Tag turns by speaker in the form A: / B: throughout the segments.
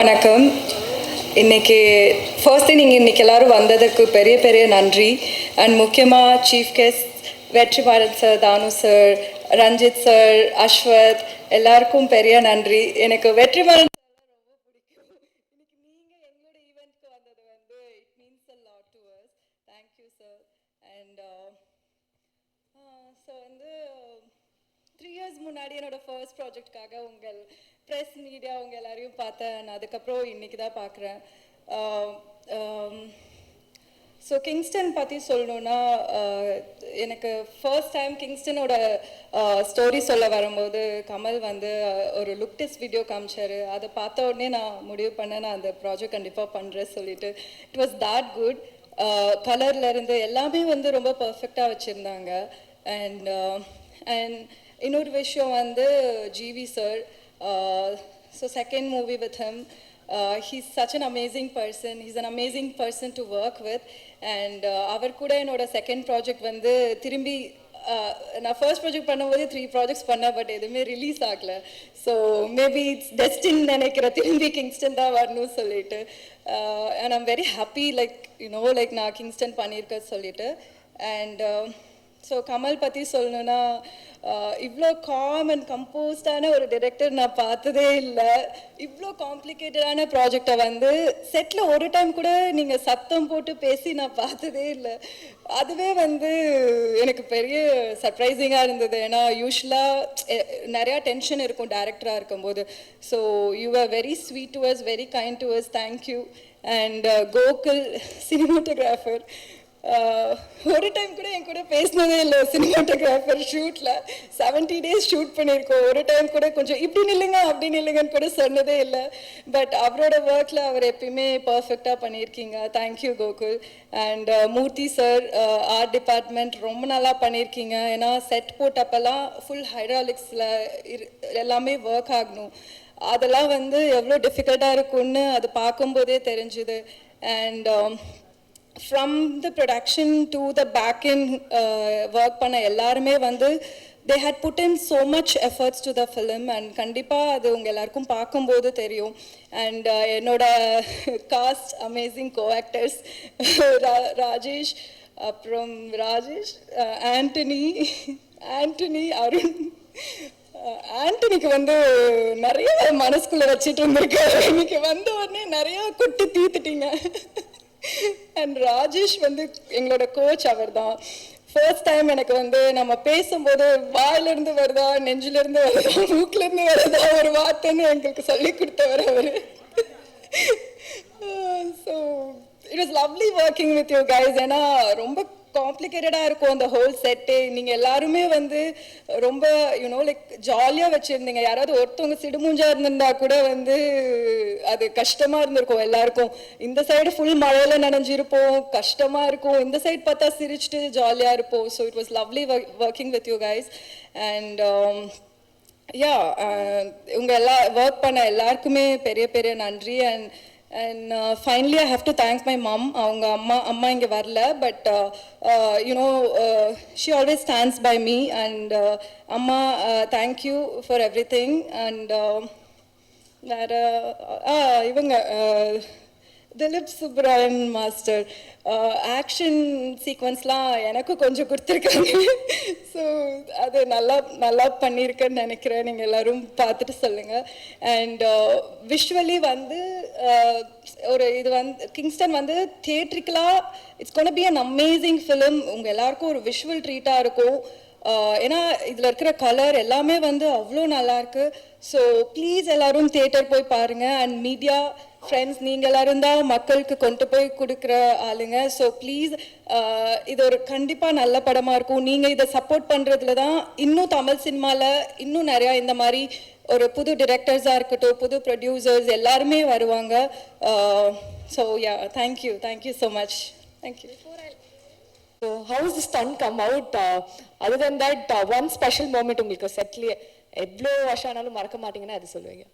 A: வணக்கம். இன்னைக்கு ஃபர்ஸ்ட் நீங்கள் இன்னைக்கு எல்லாரும் வந்ததுக்கு பெரிய பெரிய நன்றி. அண்ட் முக்கியமாக chief guest Vetrimaaran sir Thanu sir Ranjith sir Ashwath எல்லாருக்கும் பெரிய நன்றி. எனக்கு வெற்றி பாரத் பிடிக்கும். Lot sir and three years முன்னாடி என்னோட ஃபர்ஸ்ட் ப்ராஜெக்ட்காக உங்கள் ப்ரெஸ் மீடியா அவங்க எல்லாரையும் பார்த்தேன் நான் அதுக்கப்புறம் இன்னைக்கு தான் பார்க்குறேன். ஸோ கிங்ஸ்டன் பற்றி சொல்லணுன்னா எனக்கு ஃபர்ஸ்ட் டைம் கிங்ஸ்டனோட ஸ்டோரி சொல்ல வரும்போது கமல் வந்து ஒரு லுக் டெஸ்ட் வீடியோ காமிச்சாரு. அதை பார்த்த உடனே நான் முடிவு பண்ணேன் நான் அந்த ப்ராஜெக்ட் கண்டிப்பாக பண்ணுறேன் சொல்லிட்டு. இட் வாஸ் தேட் குட் கலர்லேருந்து எல்லாமே வந்து ரொம்ப பர்ஃபெக்டாக வச்சுருந்தாங்க. அண்ட் அண்ட் இன்னொரு விஷயம் வந்து GV sir so second movie with him he's such an amazing person he's an amazing person to work with and அவர் கூட என்னோட செகண்ட் ப்ராஜெக்ட் வந்து திரும்பி uh, நான் ஃபர்ஸ்ட் ப்ராஜெக்ட் பண்ணும்போது த்ரீ ப்ராஜெக்ட்ஸ் பண்ணேன் பட் எதுவுமே ரிலீஸ் ஆகல. ஸோ மேபி இட்ஸ் டெஸ்டின் நினைக்கிற திரும்பி கிங்ஸ்டன் தான் வரணும்னு சொல்லிட்டு. And I'm very happy like you know like நான் கிங்ஸ்டன் பண்ணியிருக்க சொல்லிட்டு. அண்ட் ஸோ கமல் பற்றி சொல்லணுன்னா இவ்வளோ காம் அண்ட் கம்போஸ்டான ஒரு டிரெக்டர் நான் பார்த்ததே இல்லை. இவ்வளோ காம்ப்ளிகேட்டடான ப்ராஜெக்டை வந்து செட்டில் ஒரு டைம் கூட நீங்கள் சத்தம் போட்டு பேசி நான் பார்த்ததே இல்லை. அதுவே வந்து எனக்கு பெரிய சர்ப்ரைசிங்காக இருந்தது. ஏன்னா யூஸ்வலாக நிறையா டென்ஷன் இருக்கும் டேரக்டராக இருக்கும்போது. So you are very sweet to us very kind to us thank you and Gokul cinematographer ஒரு டைம் கூட என் கூட பேசினதே இல்லை சினிமாட்டோகிராஃபர் ஷூட்டில் செவன்ட்டி டேஸ் ஷூட் பண்ணியிருக்கோம் ஒரு டைம் கூட கொஞ்சம் இப்படி நில்லுங்க அப்படி நில்லுங்கன்னு கூட சொன்னதே இல்லை. பட் அவரோட ஒர்க்கில் அவர் எப்பயுமே பர்ஃபெக்டாக பண்ணியிருக்கீங்க thank you Gokul. And Murthy sir art department ரொம்ப நல்லா பண்ணியிருக்கீங்க ஏன்னா செட் போட்டப்பெல்லாம் ஃபுல் ஹைட்ராலிக்ஸில் எல்லாமே ஒர்க் ஆகணும். அதெல்லாம் வந்து எவ்வளோ டிஃபிகல்ட்டாக இருக்கும்னு அது பார்க்கும்போதே தெரிஞ்சுது. And from the production to the backend work பண்ண எல்லாருமே வந்து they had put in so much efforts to the film and கண்டிப்பாக அது உங்கள் எல்லாருக்கும் பார்க்கும்போது தெரியும். அண்ட் uh, என்னோட cast amazing co actors Rajesh அப்புறம் ராஜேஷ் ஆண்டனி ஆண்டனி அருண் ஆண்டனிக்கு வந்து நிறைய மனசுக்குள்ளே வச்சுட்டு இருந்திருக்காரு. இன்னைக்கு வந்த உடனே நிறையா கொட்டி தீத்துட்டீங்க. அண்ட் ராஜேஷ் வந்து எங்களோட கோச் அவர் தான் ஃபர்ஸ்ட் டைம் எனக்கு வந்து நம்ம பேசும்போது வாயிலிருந்து வருதா நெஞ்சிலிருந்து வருதா மூக்கிலிருந்து வருதா ஒரு வார்த்தைன்னு எங்களுக்கு சொல்லி கொடுத்தவர் அவர். So it is lovely working with you guys ஏன்னா ரொம்ப காம்ப்ளிகேட்டடாக இருக்கும் அந்த ஹோல் செட்டு நீங்கள் எல்லாருமே வந்து ரொம்ப யூனோ லைக் ஜாலியாக வச்சுருந்தீங்க. யாராவது ஒருத்தவங்க சிடுமூஞ்சா இருந்திருந்தா கூட வந்து அது கஷ்டமாக இருந்திருக்கும் எல்லாருக்கும். இந்த சைடு ஃபுல் மழையில் நனைஞ்சிருப்போம் கஷ்டமாக இருக்கும். இந்த சைடு பார்த்தா சிரிச்சுட்டு ஜாலியாக இருப்போம். So it was lovely working with you guys and yeah உங்கள் எல்லா ஒர்க் பண்ண எல்லாருக்குமே பெரிய பெரிய நன்றி. And and finally I have to thanks my mum அவங்க அம்மா அம்மா இங்கே வரல but you know she always stands by me and அம்மா thank you for everything and வேறு இவங்க திலீப் சுப்ராயன் மாஸ்டர் ஆக்ஷன் சீக்வன்ஸ்லாம் எனக்கும் கொஞ்சம் கொடுத்துருக்காங்க. ஸோ அது நல்லா நல்லா பண்ணியிருக்கேன்னு நினைக்கிறேன். நீங்கள் எல்லாரும் பார்த்துட்டு சொல்லுங்கள் அண்ட் விஷுவலி uh, வந்து uh, ஒரு இது வந்து கிங்ஸ்டன் வந்து தியேட்ரிக்கலாக it's gonna be an amazing film உங்கள் எல்லாருக்கும் ஒரு விஷுவல் ட்ரீட்டாக இருக்கும். Uh, ஏன்னா இதில் இருக்கிற கலர் எல்லாமே வந்து அவ்வளோ நல்லாயிருக்கு ஸோ ப்ளீஸ் எல்லாரும் தியேட்டர் போய் பாருங்கள் அண்ட் மீடியா ஃப்ரெண்ட்ஸ் நீங்கள் எல்லாரும் தான் மக்களுக்கு கொண்டு போய் கொடுக்குற ஆளுங்க. ஸோ ப்ளீஸ் இது ஒரு கண்டிப்பாக நல்ல படமாக இருக்கும். நீங்கள் இதை சப்போர்ட் பண்ணுறதுல தான் இன்னும் தமிழ் சினிமாவில் இன்னும் நிறையா இந்த மாதிரி ஒரு புது டிரெக்டர்ஸாக இருக்கட்டும் புது ப்ரொடியூசர்ஸ் எல்லாருமே வருவாங்க. So yeah thank you thank you so much thank you
B: So how does the stunt come out? Uh, other than that, uh, உங்களுக்கு செட்லேயே எவ்வளோ வருஷம் ஆனாலும் மறக்க மாட்டீங்கன்னா அது சொல்லுவீங்க.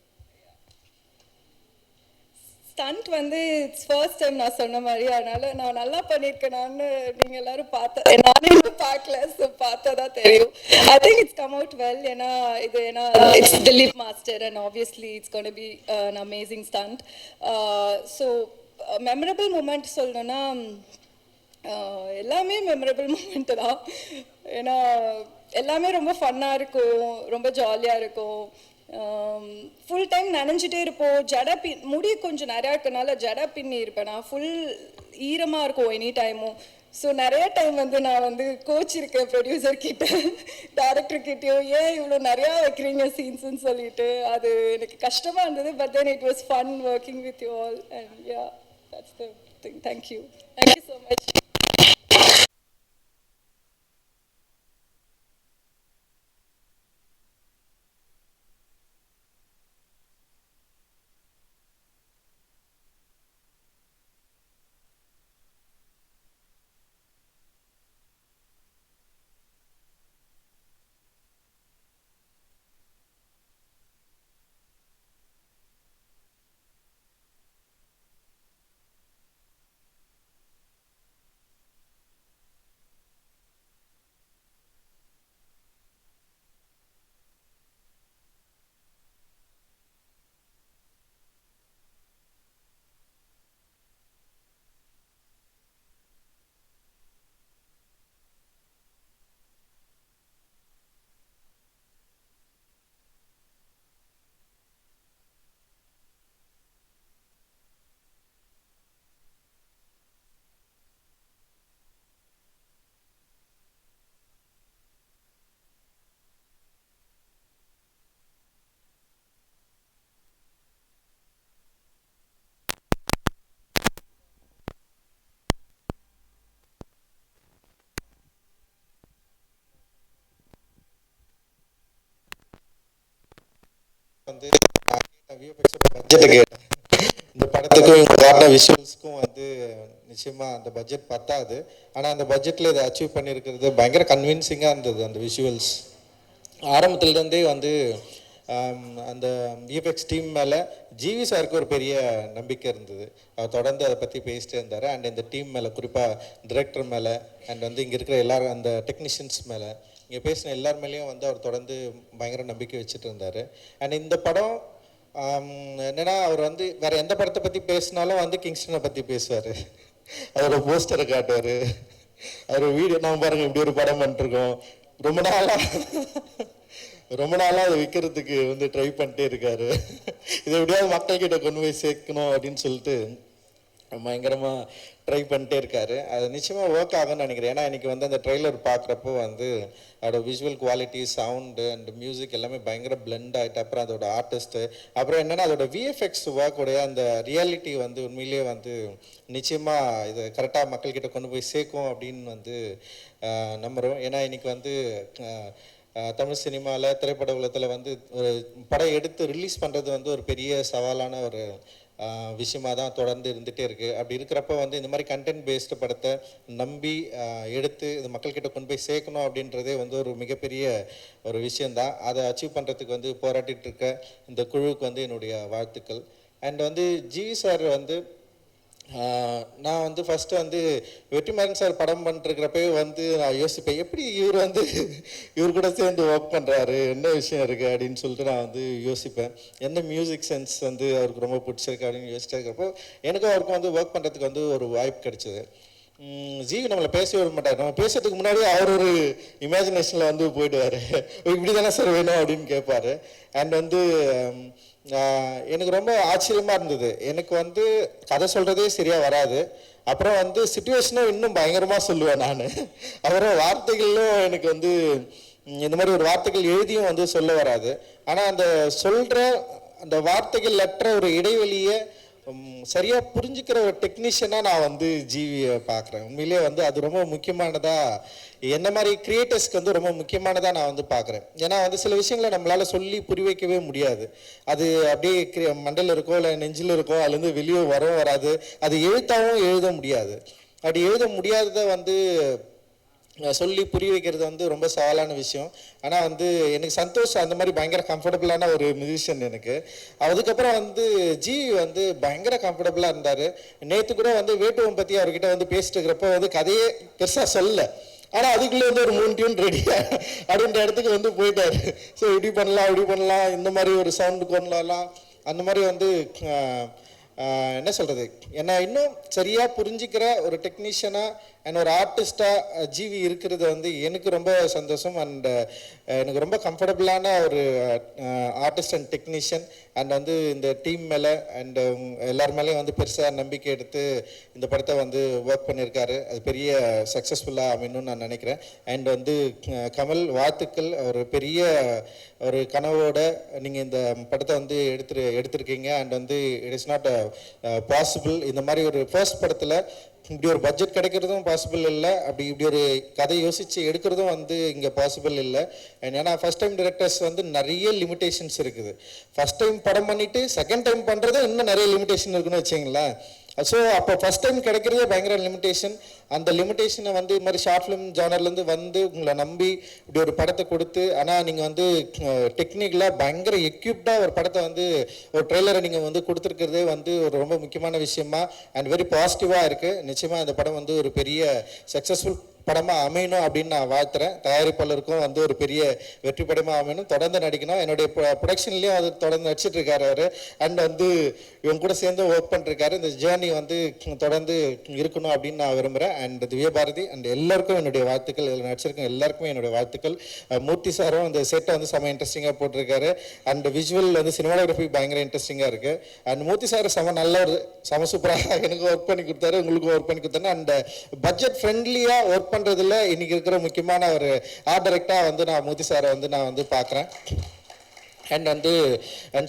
A: ஸ்டண்ட் வந்து இட்ஸ் ஃபர்ஸ்ட் டைம் நான் சொன்ன மாதிரி. அதனால நான் நல்லா பண்ணியிருக்கேனான்னு நீங்கள் எல்லாரும் பார்த்த நானே இன்னும் பார்க்கல. ஸோ பார்த்தா தான் தெரியும். I think it's come out well ஏன்னா இது ஏன்னா it's Dileep master and obviously it's gonna be an amazing stunt so memorable moment சொல்லணும்னா uh, எல்லாமே மெமரபிள் மூமெண்ட் தான். ஏன்னா எல்லாமே ரொம்ப ஃபன்னாக இருக்கும். ரொம்ப ஜாலியாக இருக்கும். Um, ஃபுல் டைம் நனைஞ்சிட்டே இருப்போம். ஜட பின் முடி கொஞ்சம் நிறையா இருக்கனால ஜட பின்னி இருப்பேன். நான் ஃபுல் ஈரமாக இருக்கும் எனி டைமும் ஸோ நிறைய டைம் வந்து நான் வந்து கோச் இருக்கேன் ப்ரொடியூசர் கிட்ட டேரக்டர் கிட்டேயும். ஏன் இவ்வளோ நிறையா வைக்கிறீங்க சீன்ஸ்ன்னு சொல்லிட்டு. அது எனக்கு கஷ்டமாக இருந்தது but then it was fun working with you all and yeah that's the thing thank you thank you so much
C: வந்து கேட்டேன். இந்த படத்துக்கும் இவங்க காட்டின விஷுவல்ஸ்க்கும் வந்து நிச்சயமா அந்த பட்ஜெட் பத்தாது. ஆனால் அந்த பட்ஜெட்டில் இதை அச்சீவ் பண்ணியிருக்கிறது பயங்கர கன்வின்சிங்காக இருந்தது அந்த விஷுவல்ஸ் ஆரம்பத்துலேருந்தே வந்து அந்த விஎஃப்எக்ஸ் டீம் மேலே ஜிவி சாருக்கு ஒரு பெரிய நம்பிக்கை இருந்தது. அவர் தொடர்ந்து அதை பற்றி பேசிட்டே இருந்தார். அண்ட் இந்த டீம் மேலே குறிப்பாக டிரெக்டர் மேலே அண்ட் வந்து இங்கே இருக்கிற எல்லாரும் அந்த டெக்னீஷியன்ஸ் மேலே இங்கே பேசின எல்லார் மேலேயும் வந்து அவர் தொடர்ந்து பயங்கர நம்பிக்கை வச்சுட்டு இருந்தார். அண்ட் இந்த படம் என்னன்னா அவர் வந்து வேற எந்த படத்தை பற்றி பேசினாலும் வந்து கிங்ஸ்டனை பற்றி பேசுவார். அதோட போஸ்டரை காட்டுவார். அவர் வீடியோ நம்ம பாருங்க இப்படி ஒரு படம் பண்ணிருக்கோம். ரொம்ப நாளாக ரொம்ப நாளாக அதை விற்கிறதுக்கு வந்து ட்ரை பண்ணிட்டே இருக்காரு. இதை எப்படியாவது மக்கள்கிட்ட கொண்டு போய் சேர்க்கணும் அப்படின்னு சொல்லிட்டு பயங்கரமாக ட்ரை பண்ணிட்டே இருக்கார். அது நிச்சயமாக ஒர்க் ஆகும்னு நினைக்கிறேன். ஏன்னா இன்னைக்கு வந்து அந்த ட்ரெய்லர் பார்க்குறப்போ வந்து அதோட visual quality sound and music எல்லாமே பயங்கர பிளெண்ட் ஆகிட்டு அப்புறம் அதோட ஆர்டிஸ்ட்டு அப்புறம் என்னென்னா அதோட விஎஃப்எக்ஸ் ஒர்க்குடைய அந்த ரியாலிட்டி வந்து உண்மையிலேயே வந்து நிச்சயமாக இது கரெக்டாக மக்கள்கிட்ட கொண்டு போய் சேர்க்கும் அப்படின்னு வந்து நம்புகிறோம் நம்புறோம். ஏன்னா இன்றைக்கி வந்து தமிழ் சினிமாவில் திரைப்பட உலகத்தில் வந்து ஒரு படம் எடுத்து ரிலீஸ் பண்ணுறது வந்து ஒரு பெரிய சவாலான ஒரு விஷயமாக விஷயமா தான் தொடர்ந்து இருந்துகிட்டே இருக்குது அப்படி இருக்கிறப்ப வந்து இந்த மாதிரி கண்டென்ட் பேஸ்டு படத்தை நம்பி எடுத்து இது மக்கள்கிட்ட கொண்டு போய் சேர்க்கணும் அப்படின்றதே வந்து ஒரு மிகப்பெரிய ஒரு விஷயந்தான் அதை அச்சீவ் பண்ணுறதுக்கு வந்து போராட்டிகிட்டு இருக்க இந்த குழுவுக்கு வந்து என்னுடைய வாழ்த்துக்கள். அண்ட் வந்து ஜி சார் வந்து நான் வந்து ஃபஸ்ட்டு வந்து வெற்றிமாறன் சார் படம் பண்ணிருக்கிறப்பவே வந்து நான் யோசிப்பேன் எப்படி இவர் வந்து இவர் கூட சேர்ந்து ஒர்க் பண்ணுறாரு என்ன விஷயம் இருக்குது அப்படின்னு சொல்லிட்டு நான் வந்து யோசிப்பேன். எந்த மியூசிக் சென்ஸ் வந்து அவருக்கு ரொம்ப பிடிச்சிருக்கு அப்படின்னு யோசிச்சா இருக்கிறப்போ எனக்கும் அவருக்கும் வந்து ஒர்க் பண்ணுறதுக்கு வந்து ஒரு வாய்ப்பு கிடைச்சிது. ஜீவி நம்மளை பேச விட மாட்டார். நம்ம பேசுறதுக்கு முன்னாடி அவர் ஒரு இமேஜினேஷனில் வந்து போயிடுவார். இப்படி தானே சார் வேணும் அப்படின்னு கேட்பார். அண்ட் வந்து எனக்கு ரொம்ப ஆச்சரியமாக இருந்தது. எனக்கு வந்து கதை சொல்கிறதே சரியாக வராது. அப்புறம் வந்து சுச்சுவேஷனும் இன்னும் பயங்கரமாக சொல்லுவேன் நான். அப்புறம் வார்த்தைகளும் எனக்கு வந்து இந்த மாதிரி ஒரு வார்த்தைகள் எழுதியும் வந்து சொல்ல வராது. ஆனால் அந்த சொல்கிற அந்த வார்த்தைகள் அற்ற ஒரு இடைவெளியை சரியாக சரியா புரிஞ்சுக்கிற ஒரு டெக்னீஷியனா நான் வந்து ஜீவியை பார்க்குறேன். உண்மையிலேயே வந்து அது ரொம்ப முக்கியமானதா என்ன மாதிரி கிரியேட்டர்ஸ்க்கு வந்து ரொம்ப முக்கியமானதா நான் வந்து பார்க்குறேன். ஏன்னா வந்து சில விஷயங்களை நம்மளால சொல்லி புரி வைக்கவே முடியாது. அது அப்படியே கிரி- மண்டையில இருக்கோ இல்லை நெஞ்சில் இருக்கோ அதுலேருந்து வெளியே வரவும் வராது. அது எழுத்தாவும் எழுத முடியாது. அப்படி எழுத முடியாததை வந்து சொல்லி புரிய வைக்கிறது வந்து ரொம்ப சவாலான விஷயம். ஆனால் வந்து எனக்கு சந்தோஷ் அந்த மாதிரி பயங்கர கம்ஃபர்டபுளான ஒரு மியூசிஷியன் எனக்கு. அதுக்கப்புறம் வந்து ஜி வந்து பயங்கர கம்ஃபர்டபுளாக இருந்தார். நேற்று கூட வந்து வேட்டுவம் பற்றி அவர்கிட்ட வந்து பேசிட்டு இருக்கிறப்ப வந்து கதையே பெருசாக சொல்லலை. ஆனால் அதுக்குள்ளே வந்து ஒரு மூணு டியூன் ரெடியாக அப்படின்ற இடத்துக்கு வந்து போயிட்டார். ஸோ இப்படி பண்ணலாம் இப்படி பண்ணலாம் இந்த மாதிரி ஒரு சவுண்டு கொண்டலாம். அந்த மாதிரி வந்து என்ன சொல்கிறது என்ன இன்னும் சரியாக புரிஞ்சிக்கிற ஒரு டெக்னீஷியனாக அண்ட் ஒரு ஆர்டிஸ்டாக ஜீவி இருக்கிறது வந்து எனக்கு ரொம்ப சந்தோஷம். அண்ட் எனக்கு ரொம்ப கம்ஃபர்டபுளான ஒரு ஆர்டிஸ்ட் அண்ட் டெக்னீஷியன் அண்ட் வந்து இந்த டீம் மேலே அண்ட் எல்லார் மேலேயும் வந்து பெருசாக நம்பிக்கை எடுத்து இந்த படத்தை வந்து ஒர்க் பண்ணியிருக்காரு. அது பெரிய சக்ஸஸ்ஃபுல்லாக அமையணும்னு நான் நினைக்கிறேன். அண்ட் வந்து கமல் வாழ்த்துக்கள். ஒரு பெரிய ஒரு கனவோட நீங்கள் இந்த படத்தை வந்து எடுத்துரு எடுத்திருக்கீங்க. அண்ட் வந்து இட் இஸ் நாட் பாசிபிள் இந்த மாதிரி ஒரு ஃபர்ஸ்ட் படத்தில் இப்படி ஒரு பட்ஜெட் கிடைக்கிறதும் பாசிபிள் இல்லை. அப்படி இப்படி ஒரு கதை யோசித்து எடுக்கிறதும் வந்து இங்கே பாசிபிள் இல்லை. ஏன்னா ஃபஸ்ட் டைம் டிரெக்டர்ஸ் வந்து நிறைய லிமிடேஷன்ஸ் இருக்குது. ஃபஸ்ட் டைம் படம் பண்ணிவிட்டு செகண்ட் டைம் பண்ணுறதும் இன்னும் நிறைய லிமிடேஷன் இருக்குன்னு வச்சிங்களேன் ஸோ அப்போ ஃபர்ஸ்ட் டைம் கிடைக்கிறதே பயங்கர லிமிடேஷன் அந்த லிமிடேஷனை வந்து இது மாதிரி ஷார்ட் ஃபிலிம் ஜானர்லேருந்து வந்து உங்களை நம்பி இப்படி ஒரு படத்தை கொடுத்து ஆனால் நீங்கள் வந்து டெக்னிக்கலாக பயங்கர எக்யூப்டாக ஒரு படத்தை வந்து ஒரு ட்ரெய்லரை நீங்கள் வந்து கொடுத்துருக்கிறதே வந்து ஒரு ரொம்ப முக்கியமான விஷயமா அண்ட் வெரி பாசிட்டிவாக இருக்குது நிச்சயமாக இந்த படம் வந்து ஒரு பெரிய சக்ஸஸ்ஃபுல் படமாக அமையணும் அப்படின்னு நான் வாழ்த்துறேன். தயாரிப்பாளருக்கும் வந்து ஒரு பெரிய வெற்றி படமாக அமையணும். தொடர்ந்து நடிக்கணும். என்னுடைய ப்ரொடக்ஷன்லேயும் அது தொடர்ந்து நடிச்சிட்டு இருக்காரு அவர். அண்ட் வந்து இவங்க கூட சேர்ந்து ஒர்க் பண்ணிருக்காரு இந்த ஜேர்னி வந்து தொடர்ந்து இருக்கணும் அப்படின்னு நான் விரும்புகிறேன் அண்ட் திவ்யபாரதி அண்ட் எல்லாருக்கும் என்னுடைய வாழ்த்துக்கள். இதில் நடிச்சிருக்க எல்லாருக்குமே என்னுடைய வாழ்த்துக்கள். மூர்த்தி சாரும் அந்த செட்டை வந்து செம இன்ட்ரெஸ்டிங்காக போட்டிருக்காரு அண்ட் விஜுவல் வந்து சினிமாடோகிராஃபி பயங்கர இன்ட்ரெஸ்டிங்காக இருக்குது அண்ட் மூர்த்தி சார் செம நல்ல ஒரு செம சூப்பராக எனக்கு ஒர்க் பண்ணி கொடுத்தாரு. உங்களுக்கும் ஒர்க் பண்ணி கொடுத்தாரு அண்ட் பட்ஜெட் ஃப்ரெண்ட்லியாக ஒர்க் பண்ணுறதுல இன்னைக்கு இருக்கிற முக்கியமான ஒரு ஆர்ட் வந்து நான் மோதி சாரை வந்து நான் வந்து பார்க்குறேன். அண்ட் வந்து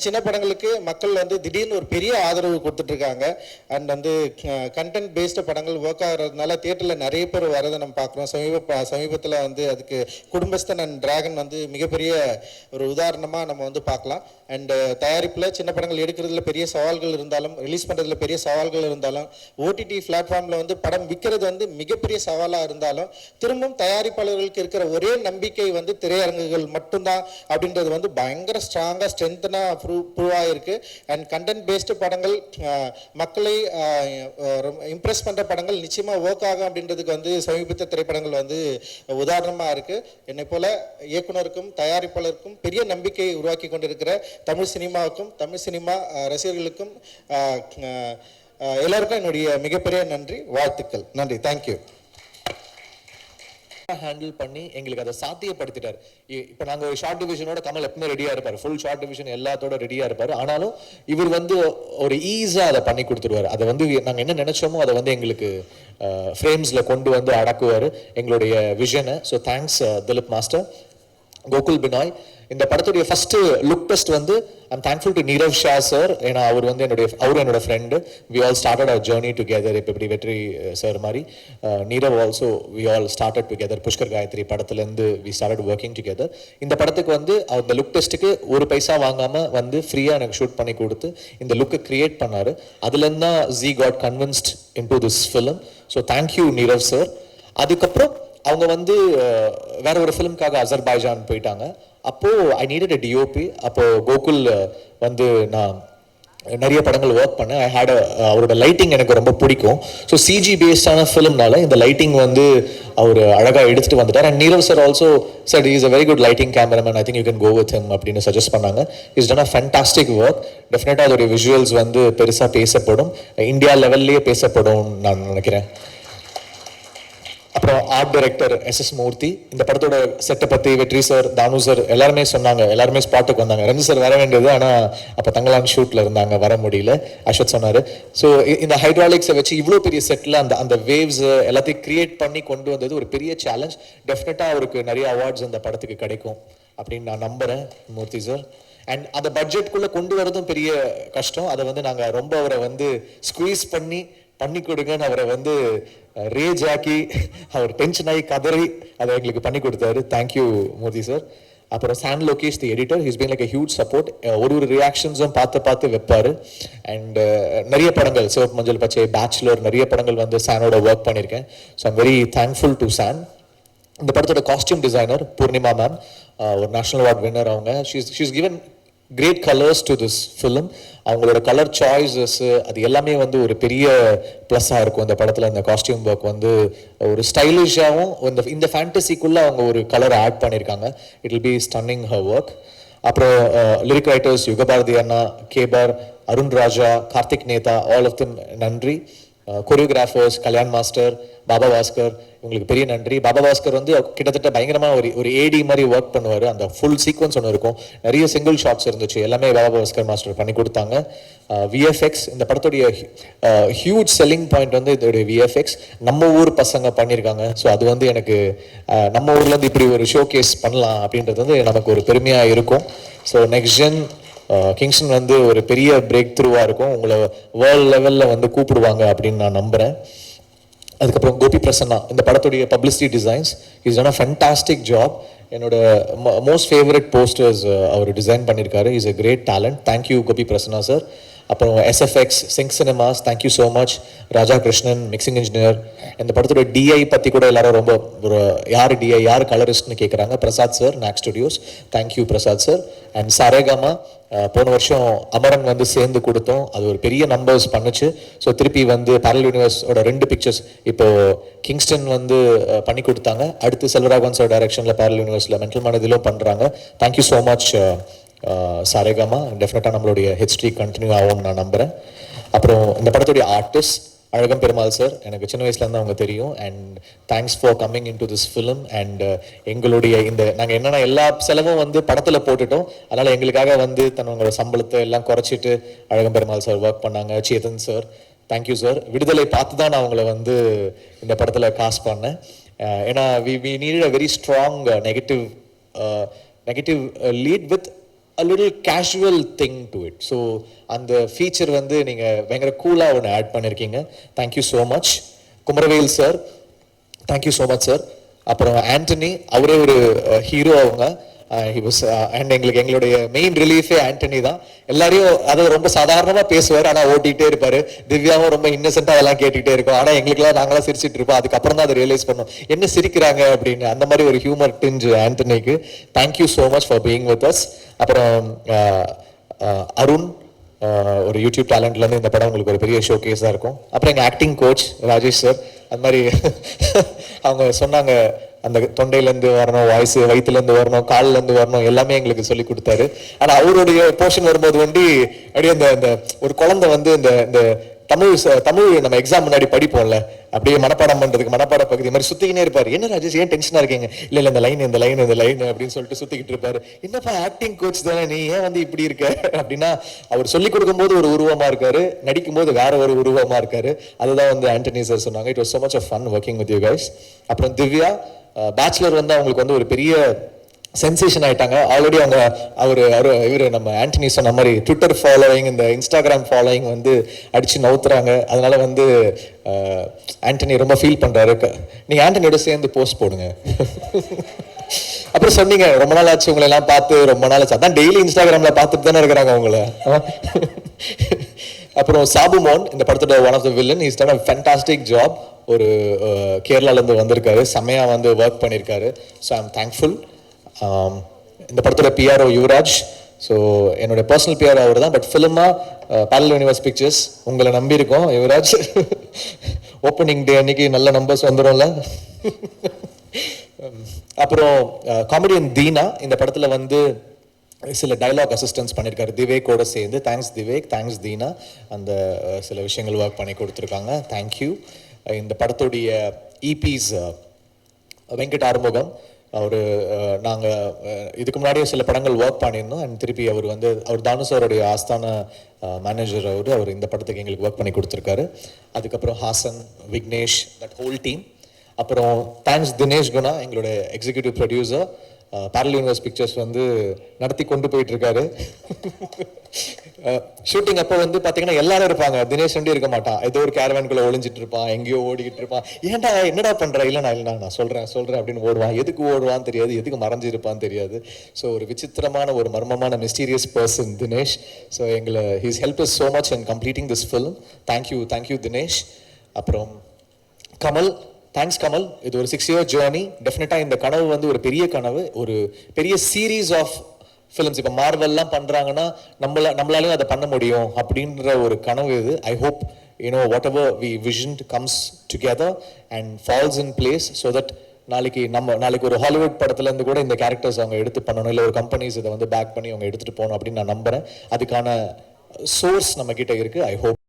C: சின்ன படங்களுக்கு மக்கள் வந்து திடீர்னு ஒரு பெரிய ஆதரவு கொடுத்துட்ருக்காங்க. அண்ட் வந்து கண்டென்ட் பேஸ்டு படங்கள் ஒர்க் ஆகிறதுனால தியேட்டரில் நிறைய பேர் வரதை நம்ம பார்க்குறோம். சமீப சமீபத்தில் வந்து அதுக்கு குடும்பஸ்தன் அண்ட் டிராகன் வந்து மிகப்பெரிய ஒரு உதாரணமாக நம்ம வந்து பார்க்கலாம். அண்ட் uh, தயாரிப்பில் சின்ன படங்கள் எடுக்கிறதுல பெரிய சவால்கள் இருந்தாலும் ரிலீஸ் பண்ணுறதுல பெரிய சவால்கள் இருந்தாலும் ஓடிடி பிளாட்ஃபார்மில் வந்து படம் விற்கிறது வந்து மிகப்பெரிய சவாலாக இருந்தாலும் திரும்பவும் தயாரிப்பாளர்களுக்கு இருக்கிற ஒரே நம்பிக்கை வந்து திரையரங்குகள் மட்டும்தான் அப்படின்றது வந்து பயங்கர ஸ்ட்ராங்காக ஸ்ட்ரென்த்தனாக ப்ரூவ் ப்ரூவ் ஆகிருக்கு அண்ட் கண்டென்ட் பேஸ்டு படங்கள் மக்களை இம்ப்ரெஸ் பண்ணுற படங்கள் நிச்சயமாக ஒர்க் ஆகும் அப்படின்றதுக்கு வந்து சமீபத்த திரைப்படங்கள் வந்து உதாரணமாக இருக்குது என்னை போல் இயக்குனருக்கும் தயாரிப்பாளருக்கும் பெரிய நம்பிக்கை உருவாக்கி கொண்டிருக்கிற தமிழ் சினிமாவுக்கும் தமிழ் சினிமா ரசிகர்களுக்கும் எல்லாருக்கும் என்னுடைய மிகப்பெரிய நன்றி வாழ்த்துக்கள். நன்றி. தேங்க்யூ
D: ஹேண்டில் பண்ணி எங்களுக்கு அதை சாத்தியப்படுத்திட்டார். இப்போ நாங்கள் ஒரு ஷார்ட் டிவிஷனோட கமல் எப்பவுமே ரெடியாக இருப்பார். ஃபுல் ஷார்ட் டிவிஷன் எல்லாத்தோட ரெடியாக இருப்பார். ஆனாலும் இவர் வந்து ஒரு ஈஸியாக அதை பண்ணி கொடுத்துருவாரு. அதை வந்து நாங்கள் என்ன நினைச்சோமோ அதை வந்து எங்களுக்கு ஃப்ரேம்ஸில் கொண்டு வந்து அடக்குவார் எங்களுடைய விஷனை so thanks Dileep master Gokul Binoy. இந்த படத்துடைய ஃபர்ஸ்ட் லுக் டெஸ்ட் வந்து I'm thankful to Neerav Shah sir ஏன்னா அவர் வந்து என்னுடைய அவர் என்னோட ஃப்ரெண்டு வி ஆல் ஸ்டார்டட் அவர் ஜேர்னி டுகெதர் இப்போ இப்படி வெற்றி சார் மாதிரி. Neerav also we all started together Pushkar Gayathri படத்துலேருந்து வி ஸ்டார்டட் ஒர்க்கிங் டுகெதர் இந்த படத்துக்கு வந்து அந்த லுக் டெஸ்ட்டுக்கு ஒரு பைசா வாங்காமல் வந்து ஃப்ரீயாக எனக்கு ஷூட் பண்ணி கொடுத்து இந்த லுக்கை கிரியேட் பண்ணாரு. அதுலேருந்து தான் G got convinced in to this film so thank you Neerav sir அதுக்கப்புறம் அவங்க வந்து வேற ஒரு ஃபிலிம்காக அசர்பாய்ஜான் போயிட்டாங்க. அப்போது ஐ நீடட் அ டிஓபி அப்போது கோகுல் வந்து நான் நிறைய படங்கள் ஒர்க் பண்ணேன். ஐ ஹேட் அவரோட லைட்டிங் எனக்கு ரொம்ப பிடிக்கும். ஸோ சிஜி பேஸ்டான ஃபிலிம்னால இந்த லைட்டிங் வந்து அவர் அழகாக எடுத்துட்டு வந்துட்டார். And Neerav sir also sir is a very good lighting cameraman I think you can go with him அப்படின்னு சஜஸ்ட் பண்ணாங்க. Is done a fantastic work டெஃபினட்டாக அதோடைய விஷுவல்ஸ் வந்து பெருசாக பேசப்படும். இந்தியா லெவல்லையே பேசப்படும் நான் நினைக்கிறேன். அப்புறம் art director S S Murthy இந்த படத்தோட செட்டை பற்றி வெற்றி சார் தானு சார் எல்லாருமே சொன்னாங்க எல்லாருமே ஸ்பாட்டுக்கு வந்தாங்க. ரஞ்சி சார் வர வேண்டியது ஆனால் அப்போ தங்கலான் ஷூட்டில் இருந்தாங்க வர முடியல. அஸ்வத் சொன்னார். ஸோ இந்த ஹைட்ராலிக்ஸை வச்சு இவ்வளோ பெரிய செட்டில் அந்த அந்த வேவ்ஸ் எல்லாத்தையும் கிரியேட் பண்ணி கொண்டு வந்தது ஒரு பெரிய சேலஞ்ச் டெஃபினட்டாக அவருக்கு நிறைய அவார்ட்ஸ் அந்த படத்துக்கு கிடைக்கும் அப்படின்னு நான் நம்புகிறேன் மூர்த்தி சார் அண்ட் அந்த பட்ஜெட்குள்ளே கொண்டு வரதும் பெரிய கஷ்டம். அதை வந்து நாங்கள் ரொம்ப அவரை வந்து ஸ்குவீஸ் பண்ணி பண்ணி கொடுங்கன்னு அவரை வந்து ரேஜ் ஆக்கி அவர் டென்ஷன் ஆகி கதறி அதை எங்களுக்கு பண்ணி கொடுத்தாரு. தேங்க்யூ மோதி சார் அப்புறம் San Lokesh the editor his been like a huge support ஒரு ஒரு ரியாக்ஷன்ஸும் பார்த்து பார்த்து வைப்பாரு. அண்ட் நிறைய படங்கள் சிவப்பு மஞ்சள் பச்சை பேச்சுலர் நிறைய படங்கள் வந்து சானோட ஒர்க் பண்ணியிருக்கேன். So I'm very thankful to San இந்த படத்தோட காஸ்டியூம் டிசைனர் பூர்ணிமா மேம் ஒரு நேஷனல் அவார்ட் வின்னர் அவங்க. She's she's given great colours to this film அவங்களோட கலர் சாய்ஸஸ் அது எல்லாமே வந்து ஒரு பெரிய ப்ளஸ்ஸாக இருக்கும். இந்த படத்தில் அந்த காஸ்டியூம் ஒர்க் வந்து ஒரு ஸ்டைலிஷாகவும் இந்த இந்த ஃபேண்டசிக்குள்ளே அவங்க ஒரு கலர் ஆட் பண்ணியிருக்காங்க it will be stunning her work அப்புறம் lyric writers Yugabharathi anna கேபர் Arun Raja Karthik Netha all of them நன்றி. கொரியோகிராஃபர்ஸ் கல்யாண் மாஸ்டர் பாபா பாஸ்கர் இவங்களுக்கு பெரிய நன்றி. பாபா பாஸ்கர் வந்து கிட்டத்தட்ட பயங்கரமாக ஒரு ஒரு ஏடி மாதிரி ஒர்க் பண்ணுவார். அந்த ஃபுல் சீக்வன்ஸ் ஒன்று இருக்கும். நிறைய சிங்கிள் ஷாட்ஸ் இருந்துச்சு. எல்லாமே பாபா பாஸ்கர் மாஸ்டர் பண்ணி கொடுத்தாங்க. விஎஃப்எக்ஸ் இந்த படத்துடைய ஹியூஜ் செல்லிங் பாயிண்ட் வந்து இதோடைய விஎஃப்எக்ஸ் நம்ம ஊர் பசங்க பண்ணியிருக்காங்க ஸோ அது வந்து எனக்கு நம்ம ஊர்லேருந்து இப்படி ஒரு ஷோ கேஸ் பண்ணலாம் அப்படின்றது வந்து நமக்கு ஒரு பெருமையாக இருக்கும். ஸோ நெக்ஸ்ட் ஜென் கிங்ஸ்டன் வந்து ஒரு பெரிய பிரேக் த்ரூவாக இருக்கும். உங்களை வேர்ல்ட் லெவலில் வந்து கூப்பிடுவாங்க அப்படின்னு நான் நம்புகிறேன் அதுக்கப்புறம் கோபி பிரசன்னா இந்த படத்துடைய publicity designs is a fantastic job என்னோட மோஸ்ட் ஃபேவரட் போஸ்டர்ஸ் அவர் டிசைன் பண்ணியிருக்காரு is a great talent thank you Gopi Prasanna sir அப்புறம் SFX Sync Cinemas thank you so much Raja Krishnan mixing engineer இந்த படத்தோட டிஐ பற்றி கூட எல்லாரும் ரொம்ப ஒரு யார் டிஐ யார் கலரிஸ்ட்னு கேட்குறாங்க Prasad sir Nag studios thank you Prasad sir and Saregama போன வருஷம் அமரன் வந்து சேர்ந்து கொடுத்தோம். அது ஒரு பெரிய நம்பர்ஸ் பண்ணுச்சு. ஸோ திருப்பி வந்து பேரல் யூனிவர்ஸோட ரெண்டு பிக்சர்ஸ் இப்போது கிங்ஸ்டன் வந்து uh, பண்ணி கொடுத்தாங்க. அடுத்து செல்வராகவன் சார் டைரக்ஷனில் பேரல் யூனிவர்ஸில் மென்டல் மனதிலும் பண்ணுறாங்க தேங்க்யூ ஸோ மச் சாரேகாமா டெஃபினட்டாக நம்மளுடைய ஹிஸ்ட்ரி கண்டினியூ ஆகும்னு நான் நம்புகிறேன் அப்புறம் இந்த படத்துடைய ஆர்டிஸ்ட் அழகம் பெருமாள் சார் எனக்கு சின்ன வயசுலேருந்து அவங்க தெரியும். And thanks for coming in to this film and எங்களுடைய இந்த நாங்கள் என்னென்ன எல்லா செலவும் வந்து படத்தில் போட்டுட்டோம். அதனால் எங்களுக்காக வந்து தன்னோட சம்பளத்தை எல்லாம் குறைச்சிட்டு அழகம் பெருமாள் சார் ஒர்க் பண்ணாங்க. சேதன் சார் தேங்க்யூ சார் விடுதலை பார்த்து தான் நான் அவங்கள வந்து இந்த படத்தில் காசு பண்ணேன். ஏன்னா we we need a very strong negative negative lead with a little casual thing to it so அந்த ஃபீச்சர் வந்து நீங்கள் பயங்கர கூலாக ஒன்று ஆட் பண்ணியிருக்கீங்க thank you so much Kumaravel sir thank you so much sir அப்புறம் ஆண்டனி அவரே ஒரு ஹீரோ அவங்க. Uh, ஹி அண்ட் uh, எங்களுக்கு எங்களுடைய மெயின் ரிலீஃபே ஆண்டனி தான். எல்லாரையும் அதை ரொம்ப சாதாரணமாக பேசுவார் ஆனால் ஓட்டிகிட்டே இருப்பார். திவ்யாவும் ரொம்ப இன்னசென்ட்டாக அதெல்லாம் கேட்டுகிட்டே இருக்கும். ஆனால் எங்களுக்குலாம் நாங்களாம் சிரிச்சிட்டு இருப்போம். அதுக்கப்புறம் தான் அதை ரியலைஸ் பண்ணோம். என்ன சிரிக்கிறாங்க அப்படின்னு அந்த மாதிரி ஒரு humour tinge ஆண்டனிக்கு thank you so much for being with us அப்புறம் uh, அருண் ஒரு யூடியூப் டேலண்ட்லேருந்து இந்த படம் உங்களுக்கு ஒரு பெரிய ஷோ கேஸாக இருக்கும். அப்புறம் எங்கள் ஆக்டிங் கோச் ராஜேஷ் சார் அந்த மாதிரி அவங்க சொன்னாங்க அந்த தொண்டையிலேருந்து வரணும் வாய்ஸ் வயிற்றுலேருந்து வரணும் காலிலேருந்து வரணும் எல்லாமே எங்களுக்கு சொல்லி கொடுத்தாரு. ஆனால் அவருடைய போர்ஷன் வரும்போது வண்டி அப்படியே அந்த அந்த ஒரு குழந்தை வந்து இந்த இந்த தமிழ் ச- தமிழ் நம்ம எக்ஸாம் முன்னாடி படிப்போம்ல அப்படியே மனப்பாடம் பண்றதுக்கு மனப்பாட பகுதி மாதிரி சுத்திக்கினே இருப்பாரு. என்ன ராஜேஷ் ஏன் டென்ஷனா இருக்கீங்க? இல்ல இல்ல இந்த லைன் இந்த லைன் இந்த லைன் அப்படின்னு சொல்லிட்டு சுத்திக்கிட்டு இருப்பாரு. என்னப்பா ஆக்டிங் கோச் தானே நீ? ஏன் வந்து இப்படி இருக்க? அப்படின்னா அவர் சொல்லி கொடுக்கும்போது ஒரு உருவமா இருக்காரு. நடிக்கும் போது வேற ஒரு உருவமா இருக்காரு. அதுதான் வந்து ஆண்டனி சார் சொன்னாங்க. It was so much fun working with with guys அப்புறம் திவ்யா பேச்சுலர் வந்து அவங்களுக்கு வந்து ஒரு பெரிய சென்சேஷன் ஆயிட்டாங்க. ஆல்ரெடி அவங்க அவர் அவர் இவர் நம்ம ஆண்டனி சொன்ன மாதிரி ட்விட்டர் ஃபாலோயிங் இந்த இன்ஸ்டாகிராம் ஃபாலோயிங் வந்து அடிச்சு நவுத்துறாங்க. அதனால வந்து ஆண்டனி ரொம்ப ஃபீல் பண்றாரு. நீங்கள் நீங்க ஆண்டனியோட சேர்ந்து போஸ்ட் போடுங்க. அப்புறம் சொன்னீங்க ரொம்ப நாள் ஆச்சு உங்களை எல்லாம் பார்த்து ரொம்ப நாள் ஆச்சு. அதான் டெய்லி இன்ஸ்டாகிராம்ல பார்த்துட்டு தானே இருக்கிறாங்க அவங்கள அப்புறம் சாபுமோன் இந்த படத்தோட one of the villain is done a fantastic job ஒரு கேரளாலேருந்து கேரளால இருந்து வந்திருக்காரு. செம்மையா வந்து ஒர்க் பண்ணியிருக்காரு ஸோ ஐ எம் தேங்க்ஃபுல் இந்த படத்தோட பிஆர்ஓ யுவராஜ். ஸோ என்னோட பர்சனல் பிஆர் அவர் தான் பட் ஃபிலிமாக பேரல் யூனிவர்ஸ் பிக்சர்ஸ் உங்களை நம்பியிருக்கோம் யுவராஜ். ஓப்பனிங் டே அன்னைக்கு நல்ல நம்பர்ஸ் வந்துடும்ல அப்புறம் காமெடியன் தீனா இந்த படத்தில் வந்து சில டைலாக் அசிஸ்டன்ஸ் பண்ணியிருக்காரு. திவேக்கோட சேர்ந்து. தேங்க்ஸ் திவேக். தேங்க்ஸ் தீனா. அந்த சில விஷயங்கள் ஒர்க் பண்ணி கொடுத்துருக்காங்க. தேங்க்யூ இந்த படத்துடைய e இபிஸ் வெங்கட் ஆறுமுகம் அவர் நாங்கள் இதுக்கு முன்னாடியே சில படங்கள் ஒர்க் பண்ணியிருந்தோம். அண்ட் திருப்பி அவர் வந்து அவர் தானு சாருடைய ஆஸ்தான மேனேஜர் அவர் அவர் இந்த படத்துக்கு எங்களுக்கு ஒர்க் பண்ணி கொடுத்துருக்காரு. அதுக்கப்புறம் Hassan Vignesh that whole team அப்புறம் தேங்க்ஸ் தினேஷ் குணா எங்களோட executive producer Parallel Universe Pictures வந்து நடத்தி கொண்டு போயிட்டு இருக்காரு ஷூட்டிங் அப்போ வந்து பார்த்தீங்கன்னா எல்லாரும் இருப்பாங்க. தினேஷ் வந்து இருக்க மாட்டான் ஏதோ ஒரு கேரவேனுக்குள்ள ஒளிஞ்சிட்டு இருப்பான் எங்கேயோ ஓடிக்கிட்டு இருப்பான் ஏன்டா என்னடா பண்ணுறேன் இல்லைண்ணா நான் நான் சொல்கிறேன் சொல்கிறேன் அப்படின்னு ஓடுவான். எதுக்கு ஓடுவான்னு தெரியாது. எதுக்கு மறைஞ்சிருப்பான்னு தெரியாது. ஸோ ஒரு விசித்திரமான ஒரு மர்மமான மிஸ்டீரியஸ் பர்சன் தினேஷ் ஸோ எங்களை he's help is so much in completing this film thank you thank you Dinesh அப்புறம் கமல். தேங்க்ஸ் கமல் இது ஒரு சிக்ஸ் இயர் ஜேர்னி டெஃபினட்டாக இந்த கனவு வந்து ஒரு பெரிய கனவு. ஒரு பெரிய சீரீஸ் ஆஃப் ஃபிலிம்ஸ் இப்போ மார்வெல்லாம் பண்ணுறாங்கன்னா நம்மள நம்மளாலையும் அதை பண்ண முடியும் அப்படின்ற ஒரு கனவு இது. I hope you know whatever we vision comes together and falls in place so that நாளைக்கு நம்ம நாளைக்கு ஒரு ஹாலிவுட் படத்துலேருந்து கூட இந்த கேரக்டர்ஸ் அவங்க எடுத்து பண்ணணும். இல்லை ஒரு கம்பெனிஸ் இதை வந்து பேக் பண்ணி அவங்க எடுத்துகிட்டு போகணும் அப்படின்னு நான் நம்புறேன். அதுக்கான சோர்ஸ் நம்மக்கிட்ட இருக்குது I hope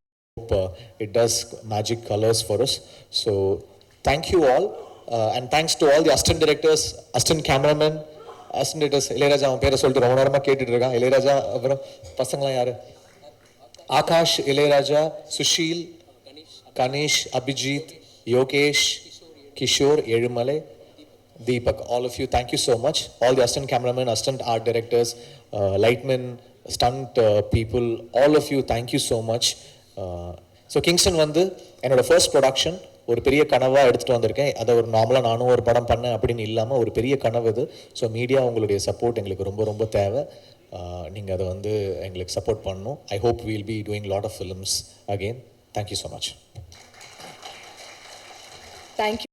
D: it does magic colours for so thank you all and thanks to all the assistant directors assistant cameraman assistant directors Ilaiyaraaja அவன் பேரை சொல்லிட்டு ரொம்ப நேரமாக கேட்டுட்டு இருக்கான். இளையராஜா அப்புறம் பசங்களாம் யாரு? Akash Ilayaraja Sushil Ganesh Abhijith Yogesh Kishore Ezhumalai Deepak. All of you thank you so much all the assistant cameraman assistant art directors, uh, stunt people all of you thank you so much so Kingston வந்து என்னோட first production ஒரு பெரிய கனவாக எடுத்துகிட்டு வந்திருக்கேன். அதை ஒரு நார்மலாக நானும் ஒரு படம் பண்ணேன் அப்படின்னு இல்லாமல் ஒரு பெரிய கனவு இது. ஸோ மீடியா உங்களுடைய சப்போர்ட் எங்களுக்கு ரொம்ப ரொம்ப தேவை. நீங்கள் அதை வந்து எங்களுக்கு சப்போர்ட் பண்ணணும். I hope we'll be doing lot of films again thank you so much
B: thank you.